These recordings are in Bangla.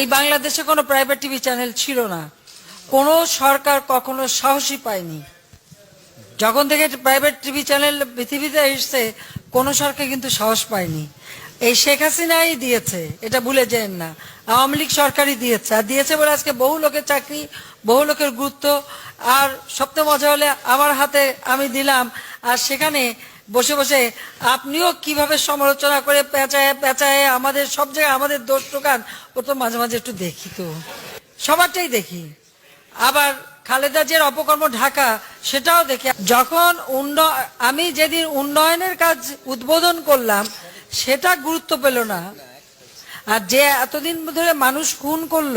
এই বাংলাদেশে কোনো প্রাইভেট টিভি চ্যানেল ছিল না। কোনো সরকার কখনো সাহসী পায়নি। যখন থেকে প্রাইভেট টিভি চ্যানেল পৃথিবীতে এসছে, কোনো সরকার কিন্তু সাহস পায়নি। এই শেখ হাসিনাই দিয়েছে, এটা ভুলে যেন না। আওয়ামী লীগ সরকারই দিয়েছে, আর দিয়েছে বলে আজকে বহু লোকের চাকরি, বহু লোকের গুরুত্ব। আর সবচেয়ে মজা হলে, আমার হাতে আমি দিলাম, আর সেখানে বসে বসে। আপনিও কীভাবে সমালোচনা করে পেঁচায় পেঁচায় আমাদের, সব জায়গায় আমাদের দোষ টোকান ও তো মাঝে মাঝে একটু দেখি তো। সবারটাই দেখি। আবার খালেদা জিয়ার অপকর্ম ঢাকা, সেটাও দেখি। যখন উন্ন আমি যেদিন উন্নয়নের কাজ উদ্বোধন করলাম, সেটা গুরুত্ব পেল না। আর যে এতদিন ধরে মানুষ খুন করল,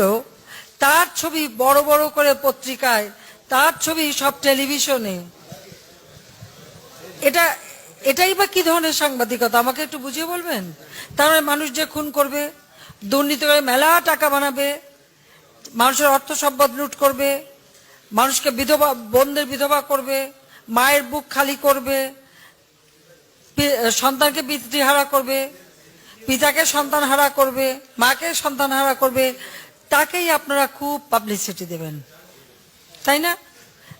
তার ছবি বড় বড় করে পত্রিকায়, তার ছবি সব টেলিভিশনে। এটা এটাই বা কি ধরনের সাংবাদিকতা? আমাকে একটু বুঝিয়ে বলবেন? তার মানে মানুষ যে খুন করবে, দুর্নীতি করে মেলা টাকা বানাবে, মানুষের অর্থ সম্পদ লুট করবে, মানুষকে বিধবা বোনদের বিধবা করবে, মায়ের বুক খালি করবে সন্তানকে পিতৃহারা করবে, পিতাকে সন্তান হারা করবে, মাকে সন্তান হারা করবে, তাকেই আপনারা খুব পাবলিসিটি দেবেন। তাই না?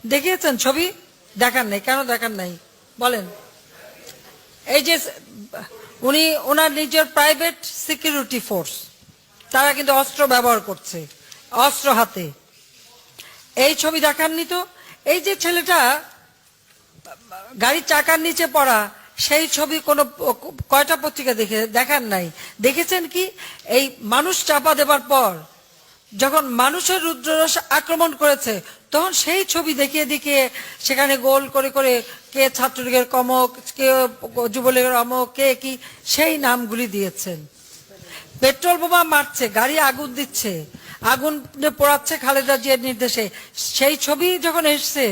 দেখিয়েছেন ছবি? দেখার নাই। কেন দেখার নাই? বলেন। এই যে, উনি ওনার নিজের প্রাইভেট সিকিউরিটি ফোর্স তারা কিন্তু অস্ত্র ব্যবহার করছে, অস্ত্র হাতে। এই ছবি দেখাননি তো? এই যে ছেলেটা, গাড়ির চাকার নিচে পড়া, সেই ছবি কোনো, কয়টা পত্রিকা দেখে দেখার নাই। দেখেছেন কি? এই মানুষ চাপা দেবার পর, যখন মানুষের রুদ্ররস আক্রমণ করেছে তখন সেই ছবি দেখিয়ে দেখিয়ে সেখানে গোল করে করে কে ছাত্রলীগের কমক, কে যুবলীগের অমক, কে কি, সেই নামগুলি দিয়েছেন। পেট্রোল বোমা মারছে, গাড়ি আগুন দিচ্ছে, আগুন পোড়াচ্ছে খালেদা জিয়ার নির্দেশে। সেই ছবি যখন এসছে,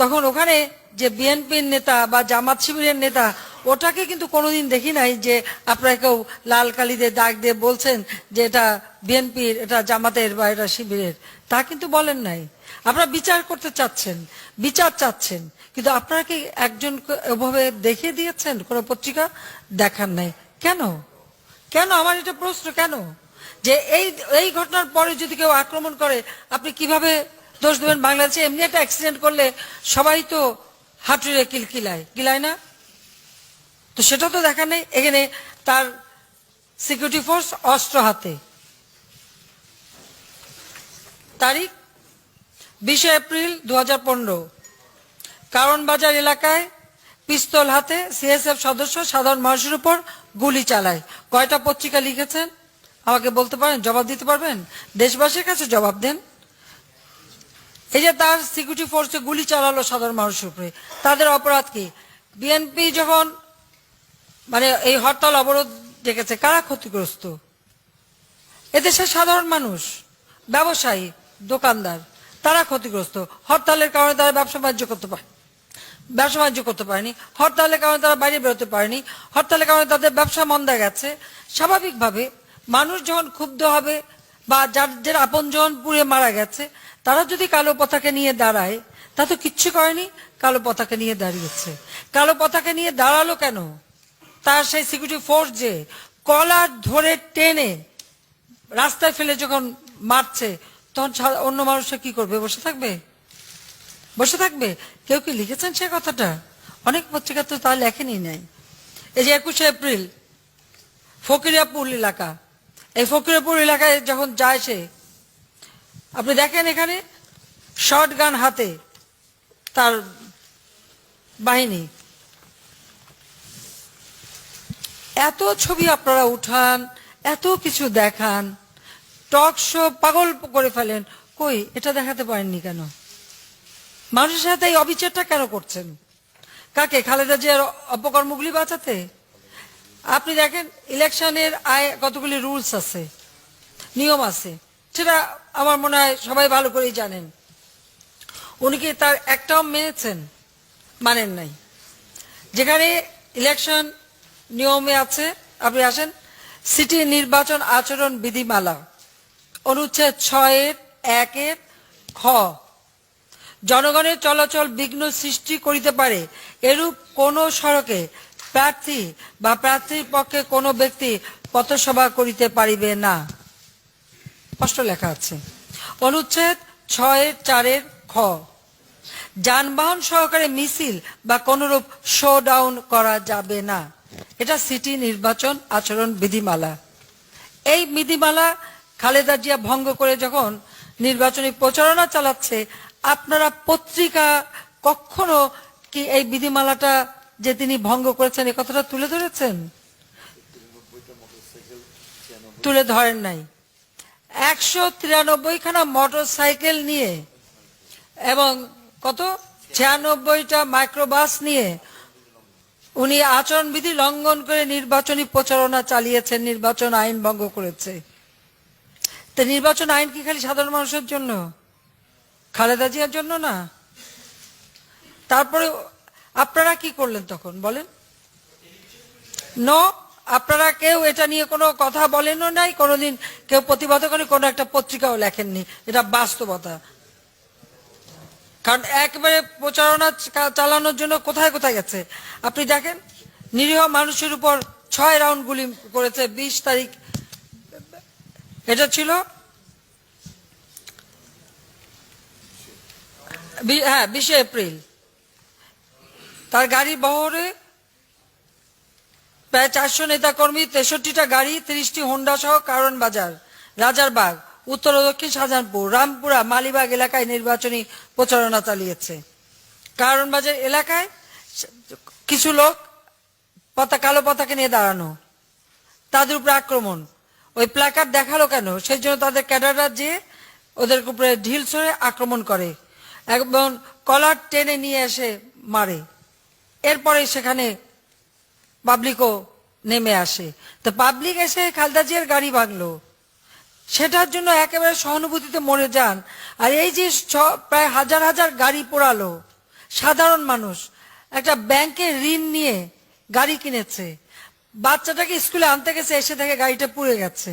তখন ওখানে যে বিএনপির নেতা বা জামাত শিবিরের নেতা, ওটাকে কিন্তু কোনোদিন দেখি নাই যে আপনারা কেউ লাল কালিদের দাগ দিয়ে বলছেন যে এটা বিএনপির, এটা জামাতের বা এটা শিবিরের। তা কিন্তু বলেন নাই। আপনারা বিচার করতে চাচ্ছেন, বিচার চাচ্ছেন, কিন্তু আপনারা কি একজন ওভাবে দেখিয়ে দিয়েছেন? কোনো পত্রিকা দেখার নাই। কেন? কেন? আমার এটা প্রশ্ন, কেন? যে এই এই ঘটনার পরে যদি কেউ আক্রমণ করে, আপনি কীভাবে দোষ দেবেন বাংলাদেশে? এমনি একটা অ্যাক্সিডেন্ট করলে সবাই তো হাঁটুরে কিলকিলায়। কিলায় না? তো সেটা তো দেখা নেই। এখানে তার সিকিউরিটি ফোর্স অস্ত্র হাতে। তারিখ? বিশে এপ্রিল দু হাজার পনেরো। কারণ বাজার এলাকায় পিস্তল হাতে সিএসএফ সদস্য সাধারণ মানুষের উপর গুলি চালায়। কয়টা পত্রিকা লিখেছেন? আমাকে বলতে পারেন? জবাব দিতে পারবেন? দেশবাসীর কাছে জবাব দেন। এই যে তার সিকিউরিটি ফোর্সে গুলি চালালো সাধারণ মানুষের উপরে, তাদের অপরাধ কি? বিএনপি যখন মানে এই হরতাল অবরোধ ডেকেছে, কারা ক্ষতিগ্রস্ত? এদেশের সাধারণ মানুষ, ব্যবসায়ী, দোকানদার। তারা ক্ষতিগ্রস্ত। হরতালের কারণে তারা ব্যবসা বাণিজ্য করতে পারে ব্যবসা বাণিজ্য করতে পারেনি। হরতালের কারণে তারা বাইরে বেরোতে পারেনি। হরতালের কারণে তাদের ব্যবসা মন্দা গেছে। স্বাভাবিকভাবে মানুষ যখন ক্ষুব্ধ হবে বা যার আপনজন পুড়ে মারা গেছে, তারা যদি কালো পতাকা নিয়ে দাঁড়ায়, তা তো কিচ্ছু করেনি। কালো পতাকা নিয়ে দাঁড়িয়েছে। কালো পতাকা নিয়ে দাঁড়াল কেন? তার সেই সিকিউরিটি ফোর্স যে কলার ধরে টেনে রাস্তায় ফেলে যখন মারছে তখন অন্য মানুষরা কি করবে? বসে থাকবে? বসে থাকবে? কেউ কি লিখেছেন সে কথাটা? অনেক পত্রিকা তো তা লেখেনি নাই। এই যে একুশে এপ্রিল, ফকিরাপুর এলাকা। এই ফকিরাপুর এলাকায় যখন যায় সে, আপনি দেখেন এখানে শর্ট গান হাতে তার বাহিনী। এত ছবি আপনারা উঠান, এত কিছু দেখান। টক শো পাগল করে ফেলেন। কই, এটা দেখাতে পারেননি কেন? মানুষের সাথে এই অবিচারটা কেন করছেন? কাকে, খালেদা জিয়ার অপকর্মগুলি বাঁচাতে? আপনি দেখেন, ইলেকশনের আয় কতগুলি রুলস আছে, নিয়ম আছে, সেটা আমার মনে হয় সবাই ভালো করেই জানেন। উনি কি তার একটাও মেনেছেন? মানেন নাই। যেখানে ইলেকশন নিয়মে আছে, আপনি আসেন, সিটি নির্বাচন আচরণ বিধিমালা। অনুচ্ছেদ ছয়ের একের খ। জনগণের চলাচল বিঘ্ন সৃষ্টি করিতে পারে, এরূপ কোন সড়কে প্রার্থী বা প্রার্থীর পক্ষে কোনো ব্যক্তি পথসভা করিতে পারিবে না। স্পষ্ট লেখা আছে। অনুচ্ছেদ ছয়ের চারের খ। যানবাহন সহকারে মিছিল বা কোনরূপ শো ডাউন করা যাবে না। এটা সিটি নির্বাচন আচরণ বিধিমালা। এই বিধিমালা খালেদা জিয়া ভঙ্গ করে যখন নির্বাচনী প্রচারণা চালাচ্ছে, আপনারা পত্রিকা কখনো কি এই বিধিমালাটা যে তিনি ভঙ্গ করেছেন এই কথাটা তুলে ধরেছেন? তুলে ধরেন নাই। একশো তিরানব্বই খানা মোটর সাইকেল নিয়ে এবং কত? ছিয়ানব্বইটা মাইক্রোবাস নিয়ে উনি আচরণবিধি লঙ্ঘন করে নির্বাচনী প্রচারণা চালিয়েছেন, নির্বাচন আইন ভঙ্গ করেছে। তো নির্বাচন আইন কি খালি সাধারণ মানুষের জন্য? খালেদা জিয়ার জন্য না? তারপরে আপনারা কি করলেন তখন? বলেন। ন আপনারা কেউ এটা নিয়ে কোনো কথা বলেনও নাই, কোনোদিন কেউ প্রতিবাদ করে, কোনো একটা পত্রিকাও লেখেননি। এটা বাস্তবতা। কারণ একবারে প্রচারণা চালানোর জন্য কোথায় কোথায় গেছে? আপনি দেখেন, নিরীহ মানুষের উপর ছয় রাউন্ড গুলি করেছে, বিশ তারিখ এটা ছিল? হ্যাঁ বিশে এপ্রিল। তার গাড়ি বহরে প্রায় চারশো নেতাকর্মী, তেষট্টিটা গাড়ি, তিরিশটি হোন্ডা সহ কারণ বাজার, রাজারবাগ, উত্তর ও দক্ষিণ শাহজাহানপুর, রামপুরা, মালিবাগ এলাকায় নির্বাচনী প্রচারণা চালিয়েছে। কারণ বাজার এলাকায় কিছু লোক পতা কালো পতাকা নিয়ে দাঁড়ানো, তাদের উপরে আক্রমণ। ওই প্ল্যাকার্ড দেখাল কেন? সেই জন্য তাদের ক্যাডাররা যে ওদের উপরে ঢিল ছড়ে আক্রমণ করে এবং কলার টেনে নিয়ে এসে মারে। এরপরে সেখানে পাবলিকও নেমে আসে। তো পাবলিক এসে খালদা জিয়ার গাড়ি ভাঙলো। সেটার জন্য একেবারে সহানুভূতিতে মরে যান। আর এই যে প্রায় হাজার হাজার গাড়ি পোড়ালো, সাধারণ মানুষ, একটা ব্যাংকে ঋণ নিয়ে গাড়ি কিনেছে। বাচ্চাটাকে স্কুলে আনতে গেছে, এসে থেকে গাড়িটা পুড়ে গেছে।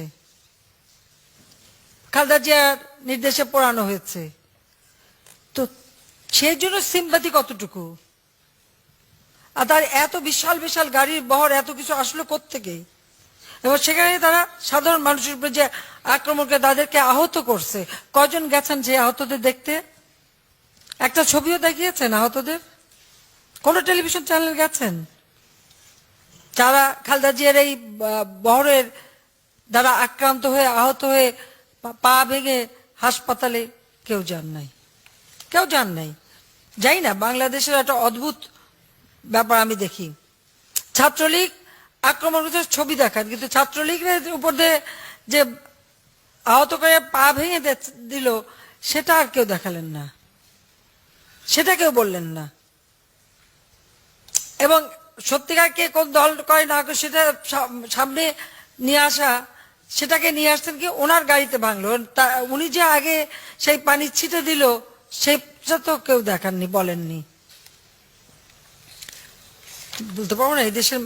খালদা জিয়ার নির্দেশে পোড়ানো হয়েছে। তো সেই জন্য সিম্পাতি কতটুকু? আর তার এত বিশাল বিশাল গাড়ির বহর, এত কিছু আসলো কোত্থেকে? এবং সেখানে তারা সাধারণ মানুষের উপরে যে আক্রমণ করে তাদেরকে আহত করছে, কজন গেছেন যে আহতদের দেখতে? একটা ছবিও দেখিয়েছেন আহতদের? কোন টেলিভিশন চ্যানেল গেছেন? যারা খালদা জিয়ার এই বহরের দ্বারা আক্রান্ত হয়ে, আহত হয়ে পা- ভেঙে হাসপাতালে কেউ যান নাই। কেউ যান নাই। যাই না, বাংলাদেশের একটা অদ্ভুত ব্যাপার আমি দেখি। ছাত্রলীগ আক্রমণ করতে ছবি দেখান। কিন্তু ছাত্রলীগের উপর দিয়ে যে আহত করে পা ভেঙে দিল, সেটা আর কেউ দেখালেন না। সেটা কেউ বললেন না। এবং সত্যিকার কে কোন দল করে না সেটা সামনে নিয়ে আসা, সেটাকে নিয়ে আসতেন কি, ওনার গাড়িতে ভাঙলো। উনি যে আগে সেই পানি ছিটে দিল সেটা তো কেউ দেখাননি, বলেননি। বলতে পারব না এই দেশের